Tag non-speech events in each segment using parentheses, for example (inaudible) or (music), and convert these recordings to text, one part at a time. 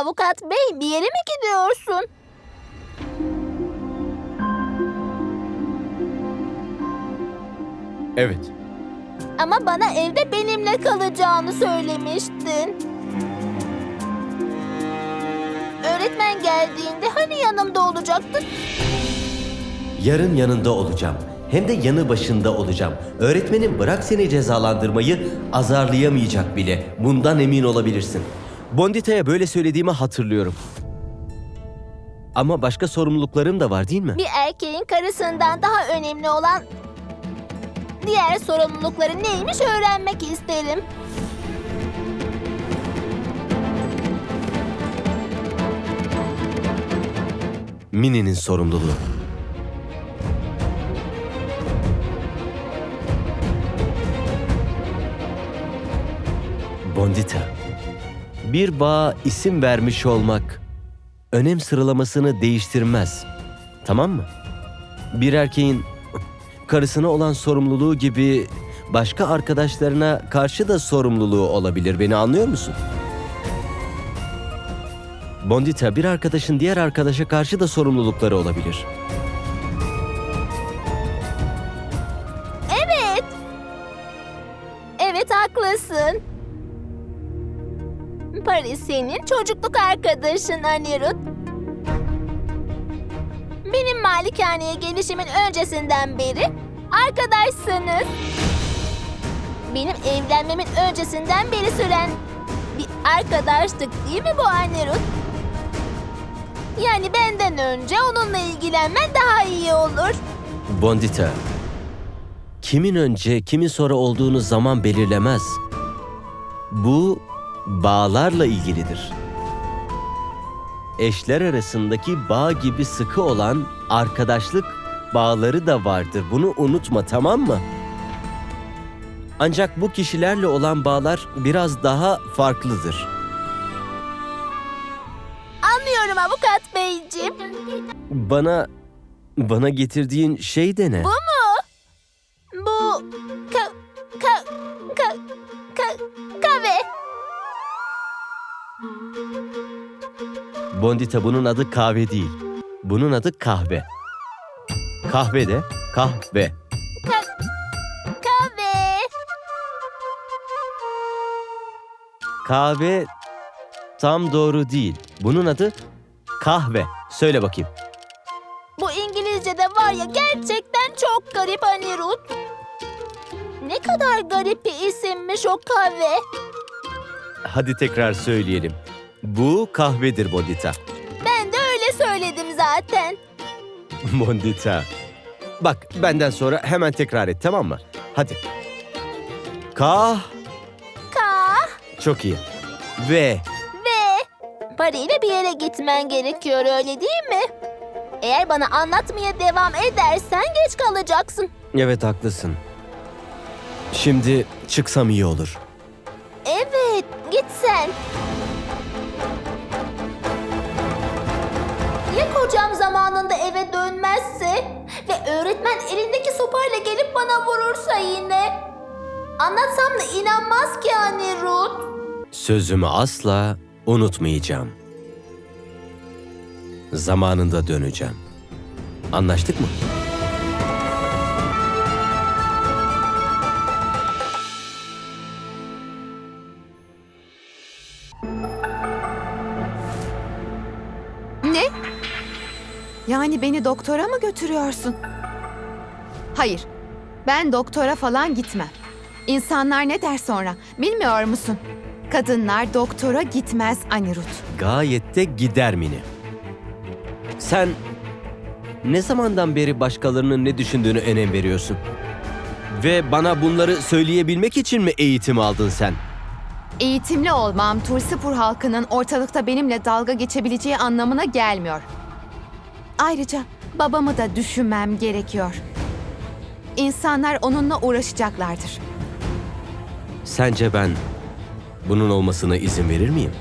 Avukat bey bir yere mi gidiyorsun? Evet. Ama bana evde benimle kalacağını söylemiştin. Öğretmen geldiğinde hani yanımda olacaktın? Yarın yanında olacağım. Hem de yanı başında olacağım. Öğretmenin bırak seni cezalandırmayı azarlayamayacak bile. Bundan emin olabilirsin. Bondita'ya böyle söylediğimi hatırlıyorum. Ama başka sorumluluklarım da var değil mi? Bir erkeğin karısından daha önemli olan diğer sorumlulukları neymiş öğrenmek isterim. Mini'nin sorumluluğu. Bondita. Bir bağa isim vermiş olmak önem sıralamasını değiştirmez. Tamam mı? Bir erkeğin karısına olan sorumluluğu gibi başka arkadaşlarına karşı da sorumluluğu olabilir. Beni anlıyor musun? Bondita bir arkadaşın diğer arkadaşa karşı da sorumlulukları olabilir. Paris senin çocukluk arkadaşın Anirudh. Benim malikaneye gelişimin öncesinden beri arkadaşsınız. Benim evlenmemin öncesinden beri süren bir arkadaşlık değil mi bu Anirudh? Yani benden önce onunla ilgilenmen daha iyi olur. Bondita, kimin önce kimin sonra olduğunu zaman belirlemez. Bu bağlarla ilgilidir. Eşler arasındaki bağ gibi sıkı olan arkadaşlık bağları da vardır. Bunu unutma tamam mı? Ancak bu kişilerle olan bağlar biraz daha farklıdır. Anlıyorum avukat beyciğim. Bana bana getirdiğin şey de ne? Bu mu? Bondita bunun adı kahve değil. Bunun adı kahve. Kahve de kahve. Ka kahve. Kahve tam doğru değil. Bunun adı kahve. Söyle bakayım. Bu İngilizce'de var ya gerçekten çok garip Anirudh. Ne kadar garip bir isimmiş o kahve. Hadi tekrar söyleyelim. Bu kahvedir Bondita. Ben de öyle söyledim zaten. (laughs) Bondita. Bak benden sonra hemen tekrar et tamam mı? Hadi. Kah. Kah Çok iyi. Ve ve parayla bir yere gitmen gerekiyor öyle değil mi? Eğer bana anlatmaya devam edersen geç kalacaksın. evet haklısın. Şimdi çıksam iyi olur. Evet, git sen. zamanında eve dönmezse ve öğretmen elindeki sopayla gelip bana vurursa yine? Anlatsam da inanmaz ki anne Ruth. Sözümü asla unutmayacağım. Zamanında döneceğim. Anlaştık mı? Yani beni doktora mı götürüyorsun? Hayır. Ben doktora falan gitmem. İnsanlar ne der sonra? Bilmiyor musun? Kadınlar doktora gitmez Anirudh. Gayet de gider Mini. Sen ne zamandan beri başkalarının ne düşündüğünü önem veriyorsun? Ve bana bunları söyleyebilmek için mi eğitim aldın sen? Eğitimli olmam Tursipur halkının ortalıkta benimle dalga geçebileceği anlamına gelmiyor. Ayrıca babamı da düşünmem gerekiyor. İnsanlar onunla uğraşacaklardır. Sence ben bunun olmasına izin verir miyim?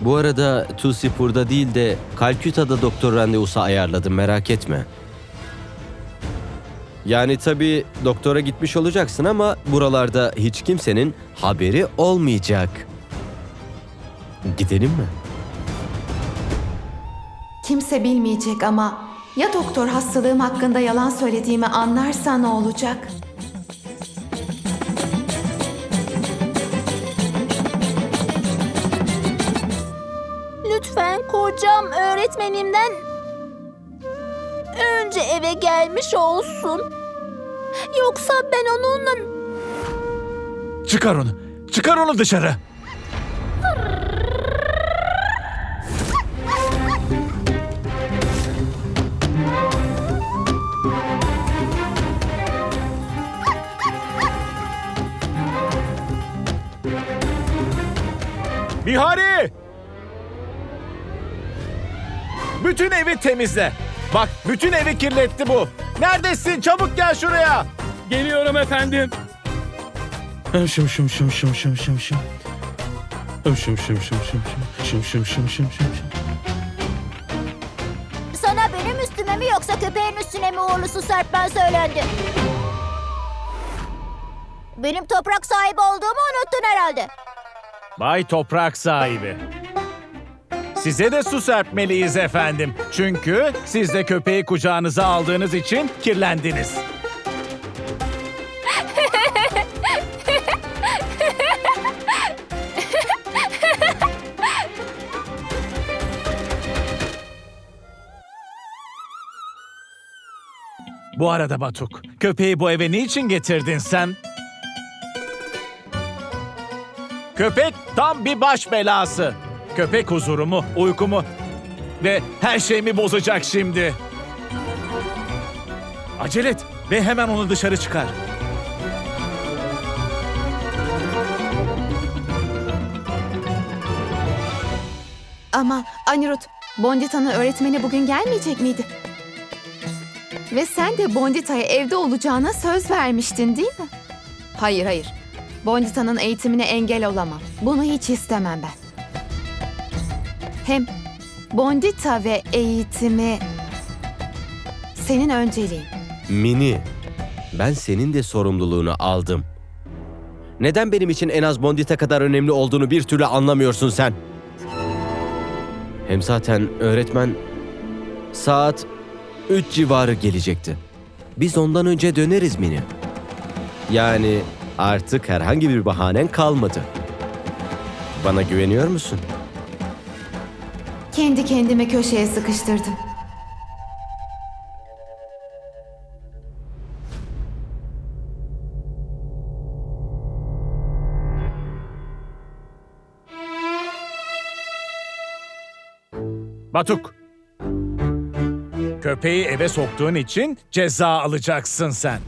Bu arada Tusipur'da değil de Kalküta'da doktor randevusu ayarladım merak etme. Yani tabii doktora gitmiş olacaksın ama buralarda hiç kimsenin haberi olmayacak. Gidelim mi? Kimse bilmeyecek ama ya doktor hastalığım hakkında yalan söylediğimi anlarsa ne olacak? Lütfen kocam öğretmenimden önce eve gelmiş olsun. Yoksa ben onunla Çıkar onu. Çıkar onu dışarı. Bihari! Bütün evi temizle. Bak bütün evi kirletti bu. Neredesin? Çabuk gel şuraya. Geliyorum efendim. Şım şım şım şım şım şım şım şım. Şım şım şım şım şım şım şım şım şım şım şım. sana benim üstüme mi yoksa köpeğin üstüne mi uğurlusu serpmen söylendi? Benim toprak sahibi olduğumu unuttun herhalde. Bay toprak sahibi. Size de su serpmeliyiz efendim. Çünkü siz de köpeği kucağınıza aldığınız için kirlendiniz. Bu arada Batuk, köpeği bu eve niçin getirdin sen? Köpek tam bir baş belası. Köpek huzurumu, uykumu ve her şeyimi bozacak şimdi. Acele et ve hemen onu dışarı çıkar. Ama Anirut, Bondita'nın öğretmeni bugün gelmeyecek miydi? Ve sen de Bondita'ya evde olacağına söz vermiştin değil mi? Hayır hayır. Bondita'nın eğitimine engel olamam. Bunu hiç istemem ben. Hem Bondita ve eğitimi senin önceliğin. Mini, ben senin de sorumluluğunu aldım. Neden benim için en az Bondita kadar önemli olduğunu bir türlü anlamıyorsun sen? Hem zaten öğretmen saat 3 civarı gelecekti. Biz ondan önce döneriz Mini. Yani artık herhangi bir bahanen kalmadı. Bana güveniyor musun? Kendi kendimi köşeye sıkıştırdım. Batuk. Köpeği eve soktuğun için ceza alacaksın sen.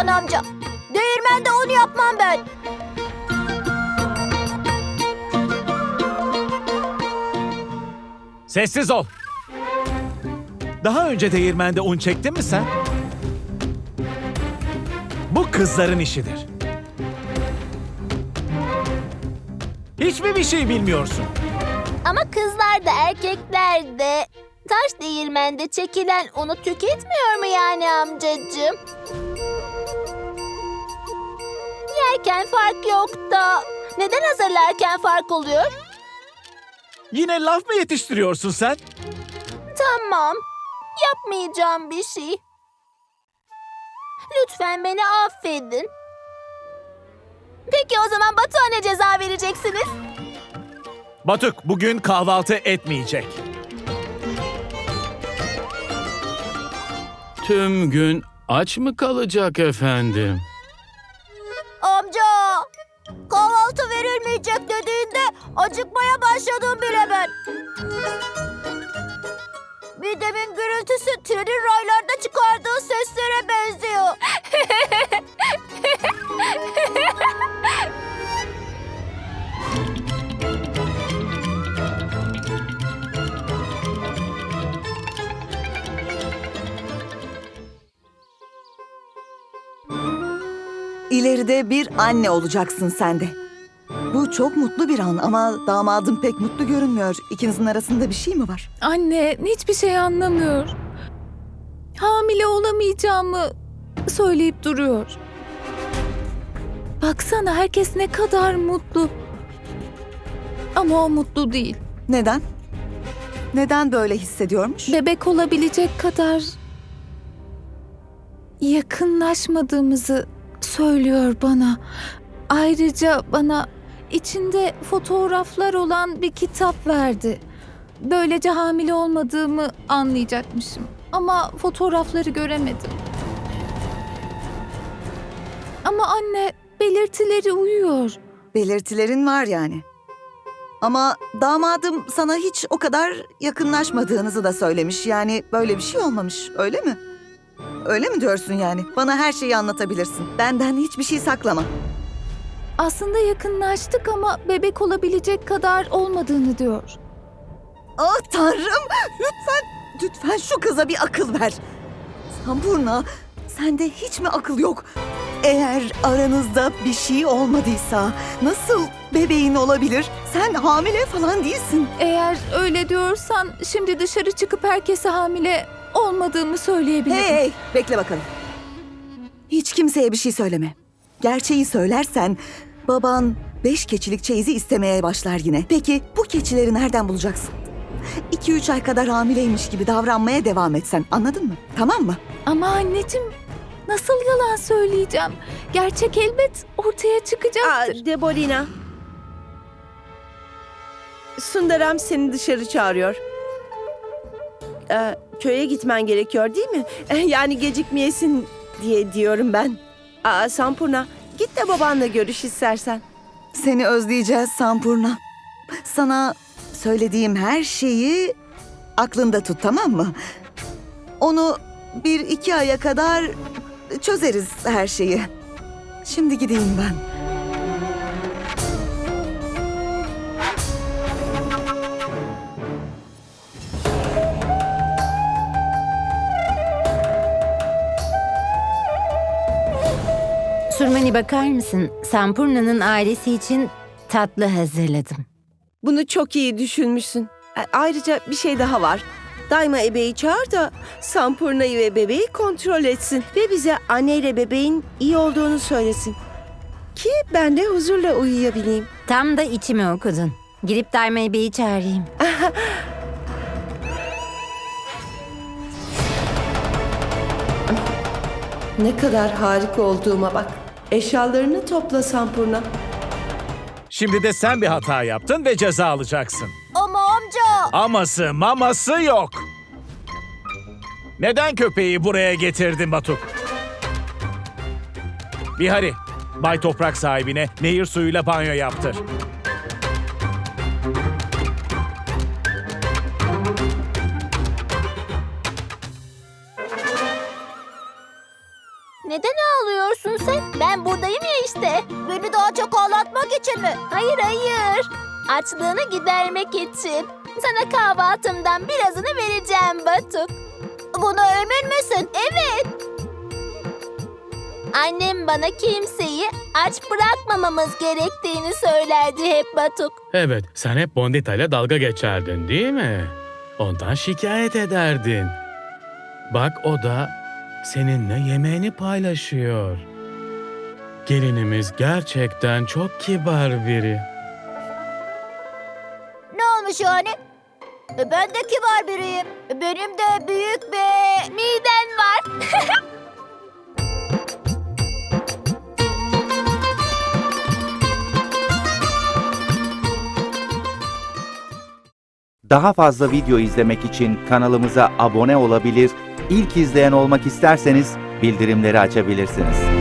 Triloçan amca. Değirmende un yapmam ben. Sessiz ol. Daha önce değirmende un çektin mi sen? Bu kızların işidir. Hiç mi bir şey bilmiyorsun? Ama kızlar da erkekler de taş değirmende çekilen unu tüketmiyor mu yani amcacığım? Yerken fark yok da neden hazırlarken fark oluyor? Yine laf mı yetiştiriyorsun sen? Tamam. Yapmayacağım bir şey. Lütfen beni affedin. Peki o zaman Batu'a ne ceza vereceksiniz? Batuk bugün kahvaltı etmeyecek. Tüm gün aç mı kalacak efendim? Acıkmaya başladım bile ben. Midemin gürültüsü trenin raylarda çıkardığı seslere benziyor. İleride bir anne olacaksın sen de. Bu çok mutlu bir an ama damadım pek mutlu görünmüyor. İkinizin arasında bir şey mi var? Anne hiçbir şey anlamıyor. Hamile olamayacağımı söyleyip duruyor. Baksana herkes ne kadar mutlu. Ama o mutlu değil. Neden? Neden böyle hissediyormuş? Bebek olabilecek kadar yakınlaşmadığımızı söylüyor bana. Ayrıca bana içinde fotoğraflar olan bir kitap verdi. Böylece hamile olmadığımı anlayacakmışım. Ama fotoğrafları göremedim. Ama anne belirtileri uyuyor. Belirtilerin var yani. Ama damadım sana hiç o kadar yakınlaşmadığınızı da söylemiş. Yani böyle bir şey olmamış, öyle mi? Öyle mi diyorsun yani? Bana her şeyi anlatabilirsin. Benden hiçbir şey saklama. Aslında yakınlaştık ama bebek olabilecek kadar olmadığını diyor. Ah tanrım! Lütfen, lütfen şu kıza bir akıl ver. Sampurna, sende hiç mi akıl yok? Eğer aranızda bir şey olmadıysa nasıl bebeğin olabilir? Sen hamile falan değilsin. Eğer öyle diyorsan şimdi dışarı çıkıp herkese hamile olmadığımı söyleyebilirim. Hey, hey, bekle bakalım. Hiç kimseye bir şey söyleme. Gerçeği söylersen baban beş keçilik çeyizi istemeye başlar yine. Peki bu keçileri nereden bulacaksın? İki üç ay kadar hamileymiş gibi davranmaya devam etsen anladın mı? Tamam mı? Ama anneciğim nasıl yalan söyleyeceğim? Gerçek elbet ortaya çıkacaktır. Aa, Debolina. Sundaram seni dışarı çağırıyor. Ee, köye gitmen gerekiyor değil mi? (laughs) Yani gecikmeyesin diye diyorum ben. Aa, Sampurna git de babanla görüş istersen. Seni özleyeceğiz Sampurna. Sana söylediğim her şeyi aklında tut tamam mı? Onu bir iki aya kadar çözeriz her şeyi. Şimdi gideyim ben. Surmani bakar mısın? Sampurna'nın ailesi için tatlı hazırladım. Bunu çok iyi düşünmüşsün. Ayrıca bir şey daha var. Daima ebeyi çağır da Sampurna'yı ve bebeği kontrol etsin. Ve bize anneyle bebeğin iyi olduğunu söylesin. Ki ben de huzurla uyuyabileyim. Tam da içimi okudun. Girip Daima Bey'i çağırayım. (laughs) Ne kadar harika olduğuma bak. Eşyalarını topla Sampurna. Şimdi de sen bir hata yaptın ve ceza alacaksın. Ama amca. Aması maması yok. Neden köpeği buraya getirdin Batuk? Bihari, Bay Toprak sahibine nehir suyuyla banyo yaptır. Açlığını gidermek için. Sana kahvaltımdan birazını vereceğim Batuk. Buna emin misin? Evet. Annem bana kimseyi aç bırakmamamız gerektiğini söylerdi hep Batuk. Evet, sen hep Bondita ile dalga geçerdin değil mi? Ondan şikayet ederdin. Bak o da seninle yemeğini paylaşıyor. Gelinimiz gerçekten çok kibar biri. Olmuş yani? E, Ben de kibar biriyim. Benim de büyük bir midem var. (laughs) Daha fazla video izlemek için kanalımıza abone olabilir, ilk izleyen olmak isterseniz bildirimleri açabilirsiniz.